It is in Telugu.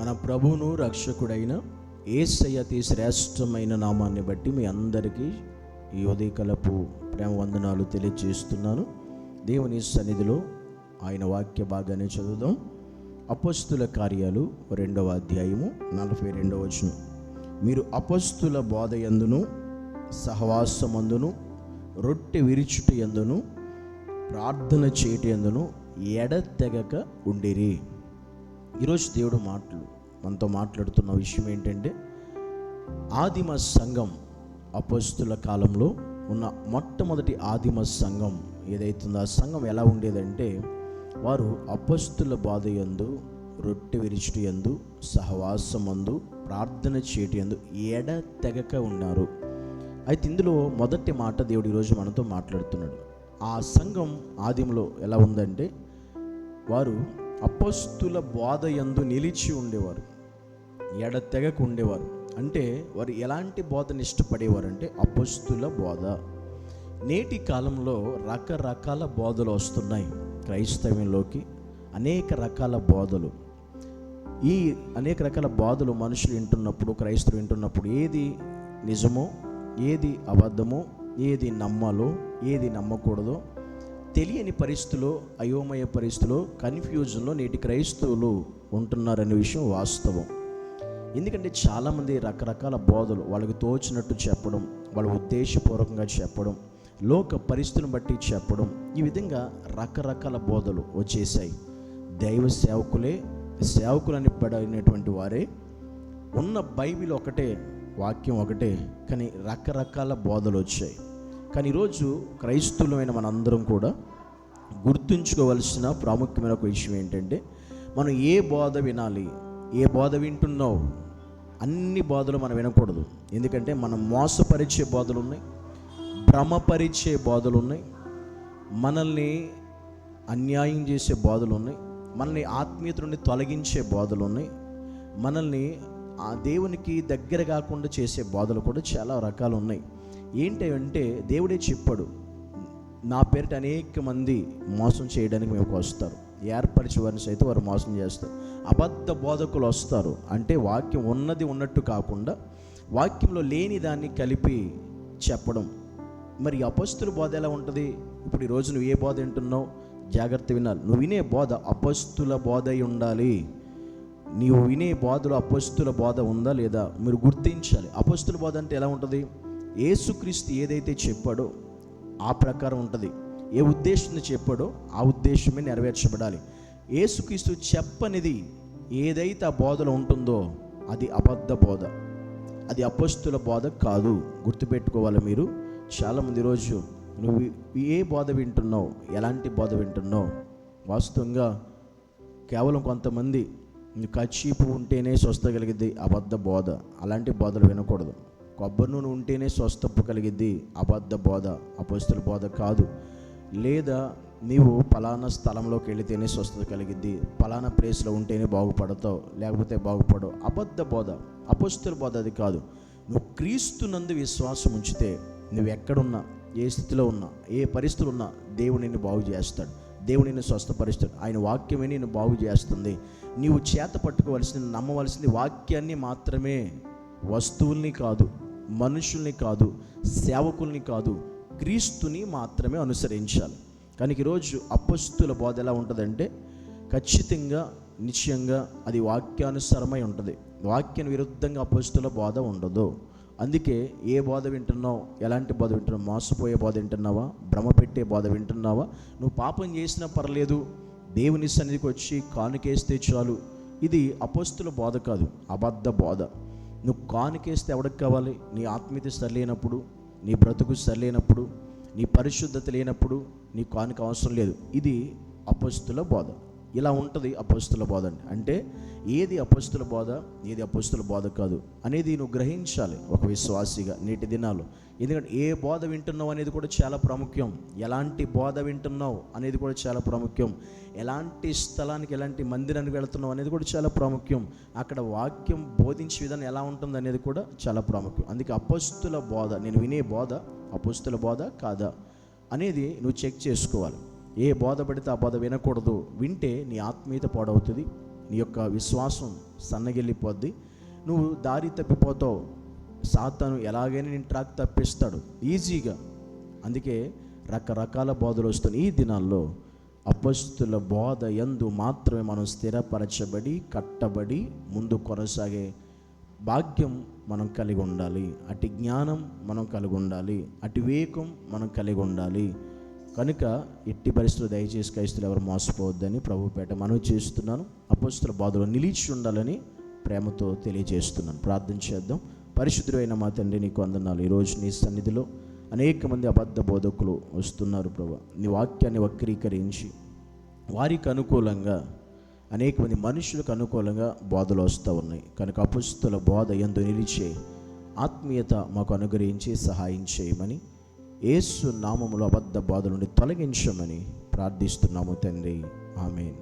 మన ప్రభువును రక్షకుడైన ఏసయ్యతి శ్రేష్టమైన నామాన్ని బట్టి మీ అందరికీ ఈ ఉదయకలపు ప్రేమ వందనాలు తెలియజేస్తున్నాను. దేవుని సన్నిధిలో ఆయన వాక్య భాగాన్ని చదువుదాం. అపస్తుల కార్యాలు రెండవ అధ్యాయము నలభై రెండవ వచనం. మీరు అపస్తుల బోధ ఎందును సహవాసమందును రొట్టె విరుచుట ఎందును ప్రార్థన చేయట ఎందును ఎడతెగక ఉండిరి. ఈరోజు దేవుడు మాటలు మనతో మాట్లాడుతున్న విషయం ఏంటంటే ఆదిమ సంఘం అపస్తుల కాలంలో ఉన్న మొట్టమొదటి ఆదిమ సంఘం ఏదైతుందో ఆ సంఘం ఎలా ఉండేదంటే వారు అపస్తుల బాధ యందు రొట్టె విరిచిటి యందు సహవాసమందు ప్రార్థన చేయటి యందు ఎడ తెగక ఉన్నారు. అయితే ఇందులో మొదటి మాట దేవుడు ఈరోజు మనతో మాట్లాడుతున్నాడు. ఆ సంఘం ఆదిమలో ఎలా ఉందంటే వారు అపస్తుల బోధ ఎందు నిలిచి ఉండేవారు. ఎడతెగక ఉండేవారు అంటే వారు ఎలాంటి బోధను ఇష్టపడేవారు అంటే అపస్తుల బోధ. నేటి కాలంలో రకరకాల బోధలు వస్తున్నాయి క్రైస్తవ్యంలోకి. అనేక రకాల బోధలు. ఈ అనేక రకాల బాధలు మనుషులు వింటున్నప్పుడు క్రైస్తవులు వింటున్నప్పుడు ఏది నిజమో ఏది అబద్ధమో ఏది నమ్మాలో ఏది నమ్మకూడదో తెలియని పరిస్థితిలో అయోమయ పరిస్థితిలో కన్ఫ్యూజన్లో నేటి క్రైస్తవులు ఉంటున్నారనే విషయం వాస్తవం. ఎందుకంటే చాలామంది రకరకాల బోధలు వాళ్ళకి తోచినట్టు చెప్పడం వాళ్ళ ఉద్దేశపూర్వకంగా చెప్పడం లోక పరిస్థితిని బట్టి చెప్పడం ఈ విధంగా రకరకాల బోధలు వచ్చేసాయి దైవ సేవకులే సేవకులని పడినటువంటి వారే ఉన్న బైబిల్ ఒకటే వాక్యం ఒకటే కానీ రకరకాల బోధలు వచ్చాయి. కానీ ఈరోజు క్రైస్తవులమైన మనందరం కూడా గుర్తుంచుకోవలసిన ప్రాముఖ్యమైన ఒక విషయం ఏంటంటే మనం ఏ బోధ వినాలి ఏ బోధ వింటున్నావు అన్ని బోధలు మనం వినకూడదు. ఎందుకంటే మనం మోసపరిచే బోధలు ఉన్నాయి భ్రమపరిచే బోధలు ఉన్నాయి మనల్ని అన్యాయం చేసే బోధలు ఉన్నాయి మనల్ని ఆత్మీయత నుండి తొలగించే బోధలు ఉన్నాయి మనల్ని ఆ దేవునికి దగ్గర కాకుండా చేసే బోధలు కూడా చాలా రకాలు ఉన్నాయి ఏంటి అంటే దేవుడే చెప్పాడు నా పేరిట అనేక మంది మోసం చేయడానికి మీకు వస్తారు. ఏర్పరిచి వారిని సైతం వారు మోసం చేస్తారు. అబద్ధ బోధకులు వస్తారు. అంటే వాక్యం ఉన్నది ఉన్నట్టు కాకుండా వాక్యంలో లేని దాన్ని కలిపి చెప్పడం. మరి అపస్తుల బోధ ఎలా ఉంటుంది? ఇప్పుడు ఈరోజు నువ్వు ఏ బోధ వింటున్నావు? జాగ్రత్త వినాలి. నువ్వు వినే బోధ అపస్తుల బోధ అయి ఉండాలి. నీవు వినే బోధలో అపస్తుల బోధ ఉందా లేదా? మీరు గుర్తించాలి. అపస్తుల బోధ అంటే ఎలా ఉంటుంది? ఏసుక్రీస్తు ఏదైతే చెప్పాడో ఆ ప్రకారం ఉంటుంది. ఏ ఉద్దేశంతో చెప్పాడో ఆ ఉద్దేశమే నెరవేర్చబడాలి. ఏసుక్రీస్తు చెప్పనిది ఏదైతే ఆ బోధలో ఉంటుందో అది అబద్ధ బోధ. అది అపస్తుల బోధ కాదు. గుర్తుపెట్టుకోవాలి మీరు. చాలామంది రోజు నువ్వు ఏ బోధ వింటున్నావు? ఎలాంటి బోధ వింటున్నావు? వాస్తవంగా కేవలం కొంతమంది నువ్వు కచ్చీపు ఉంటేనే స్వస్థగలిగింది అబద్ధ బోధ. అలాంటి బోధలు వినకూడదు. కొబ్బరి నూనె ఉంటేనే స్వస్థపు కలిగిద్ది. అబద్ధ బోధ అపస్తుల బోధ కాదు. లేదా నీవు పలానా స్థలంలోకి వెళితేనే స్వస్థత కలిగిద్ది. పలానా ప్లేస్లో ఉంటేనే బాగుపడతావు. లేకపోతే బాగుపడవు. అబద్ధ బోధ అపస్తుల బోధ అది కాదు. నువ్వు క్రీస్తునందు విశ్వాసం ఉంచితే నువ్వు ఎక్కడున్నా ఏ స్థితిలో ఉన్నా ఏ పరిస్థితులు ఉన్నా దేవుడు నిన్ను బాగు చేస్తాడు. దేవుడు నిన్ను స్వస్థపరుస్తాడు. ఆయన వాక్యమే నిన్ను బాగు చేస్తుంది. నీవు చేత పట్టుకోవలసింది నమ్మవలసింది వాక్యాన్ని మాత్రమే వస్తువుల్ని కాదు. మనుషుల్ని కాదు సేవకుల్ని కాదు క్రీస్తుని మాత్రమే అనుసరించాలి. కానీ ఈరోజు అపస్తుల బోధ ఎలా ఉంటుందంటే ఖచ్చితంగా నిశ్చయంగా అది వాక్యానుసారమై ఉంటుంది. వాక్యం విరుద్ధంగా అపస్తుల బోధ ఉండదు. అందుకే ఏ బోధ వింటున్నావు? ఎలాంటి బోధ వింటున్నావు? మోసపోయే బోధ వింటున్నావా? భ్రమ పెట్టే బోధ వింటున్నావా? నువ్వు పాపం చేసినా పర్లేదు. దేవుని సన్నిధికి వచ్చి కానుకేస్తే చాలు. ఇది అపస్తుల బోధ కాదు అబద్ధ బోధ. నువ్వు కానుకేస్తే ఎవడికి కావాలి? నీ ఆత్మీయత సరిలేనప్పుడు నీ బ్రతుకు సరిలేనప్పుడు నీ పరిశుద్ధత లేనప్పుడు నీ కానుక అవసరం లేదు. ఇది అపస్తుల బోధ. ఇలా ఉంటుంది అపస్తుల బోధ అండి అంటే ఏది అపస్తుల బోధ ఏది అపస్తుల బోధ కాదు. అనేది నువ్వు గ్రహించాలి ఒక విశ్వాసిగా నేటి దినాలు ఎందుకంటే ఏ బోధ వింటున్నావు అనేది కూడా చాలా ప్రాముఖ్యం. ఎలాంటి బోధ వింటున్నావు అనేది కూడా చాలా ప్రాముఖ్యం. ఎలాంటి స్థలానికి ఎలాంటి మందిరానికి వెళుతున్నావు అనేది కూడా చాలా ప్రాముఖ్యం. అక్కడ వాక్యం బోధించే విధానం ఎలా ఉంటుంది అనేది కూడా చాలా ప్రాముఖ్యం. అందుకే అపస్తుల బోధ నేను వినే బోధ అపస్తుల బోధ కాదా అనేది నువ్వు చెక్ చేసుకోవాలి. ఏ బోధ పడితే ఆ బోధ వినకూడదు. వింటే నీ ఆత్మీయత పాడవుతుంది. నీ యొక్క విశ్వాసం సన్నగిల్లిపోద్ది. నువ్వు దారి తప్పిపోతావు. సాతాను ఎలాగైనా నేను ట్రాక్ తప్పిస్తాడు. ఈజీగా. అందుకే రకరకాల బోధలు వస్తున్నాయి. ఈ దినాల్లో అపస్తుల బోధ ఎందు మాత్రమే మనం స్థిరపరచబడి కట్టబడి ముందు కొనసాగే భాగ్యం మనం కలిగి ఉండాలి. అటు జ్ఞానం మనం కలిగి ఉండాలి. అటు వివేకం మనం కలిగి ఉండాలి. కనుక ఎట్టి పరిస్థితులు దయచేసి క్రైస్తులు ఎవరు మోసపోవద్దని ప్రభుపేట మనవి చేస్తున్నాను. అపస్తుల బాధలో నిలిచి ఉండాలని ప్రేమతో తెలియజేస్తున్నాను. ప్రార్థన చేద్దాం. పరిశుద్ధుడైన మా తండ్రి నీకు అందనాలు ఈరోజు నీ సన్నిధిలో అనేక మంది అబద్ధ బోధకులు వస్తున్నారు ప్రభు. నీ వాక్యాన్ని వక్రీకరించి వారికి అనుకూలంగా అనేక మంది మనుషులకు అనుకూలంగా బోధలు వస్తూ ఉన్నాయి. కనుక అపుస్తుల బోధ ఎందు నిలిచే ఆత్మీయత మాకు అనుగ్రహించి సహాయం చేయమని ఏసు నామములు అబద్ధ బోధ నుండి తొలగించమని ప్రార్థిస్తున్నాము తండ్రి. ఆమెన్.